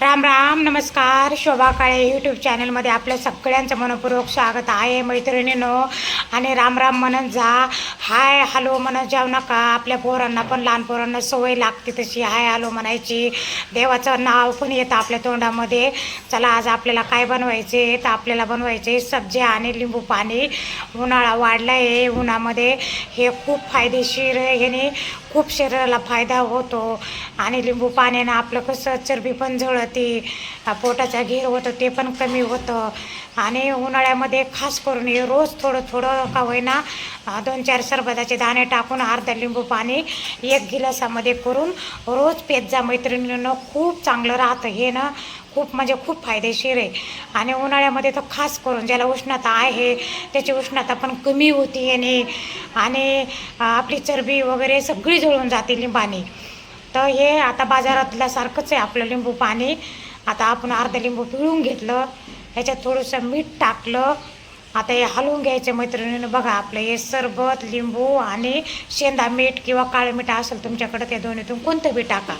राम राम नमस्कार. शोभा काळे यूट्यूब चॅनलमध्ये आपल्या सगळ्यांचं मनपूर्वक स्वागत आहे मैत्रिणीनो. आणि राम राम म्हणत जा हाय हॅलो म्हणत जाऊ नका. आपल्या पोरांना पण लहान पोरांना सवय लागते तशी. हाय हॅलो म्हणायची. देवाचं नाव पण येतं आपल्या तोंडामध्ये. चला आज आपल्याला काय बनवायचे? तर आपल्याला बनवायचे सब्जी आणि लिंबू पाणी. उन्हाळा वाढला आहे उन्हामध्ये हे खूप फायदेशीर आहे. ह्याने खूप शरीराला फायदा होतो. आणि लिंबू पाण्यानं आपलं कसं चरबी पण जळते पोटाचा घेर होतं ते पण कमी होतं. आणि उन्हाळ्यामध्ये खास करून हे रोज थोडं थोडं का होईना दोन चार सरबताचे दाणे टाकून अर्धा लिंबू पाणी एक गिलासामध्ये करून रोज पेत जा मैत्रिणीनं खूप चांगलं राहतं हे ना. खूप म्हणजे खूप फायदेशीर आहे. आणि उन्हाळ्यामध्ये तर खास करून ज्याला उष्णता आहे त्याची उष्णता पण कमी होती याने आणि आपली चरबी वगैरे सगळी जळून जाते लिंबाने. तर हे आता बाजारातल्यासारखंच आहे आपलं लिंबू पाणी. आता आपण अर्धं लिंबू पिळून घेतलं ह्याच्यात थोडंसं मीठ टाकलं आता हे हलवून घ्यायचं मैत्रिणीनं. बघा आपलं हे सरबत लिंबू आणि शेंदा मीठ किंवा काळं मीठ असेल तुमच्याकडं त्या दोन्हीतून कोणतं बी टाका.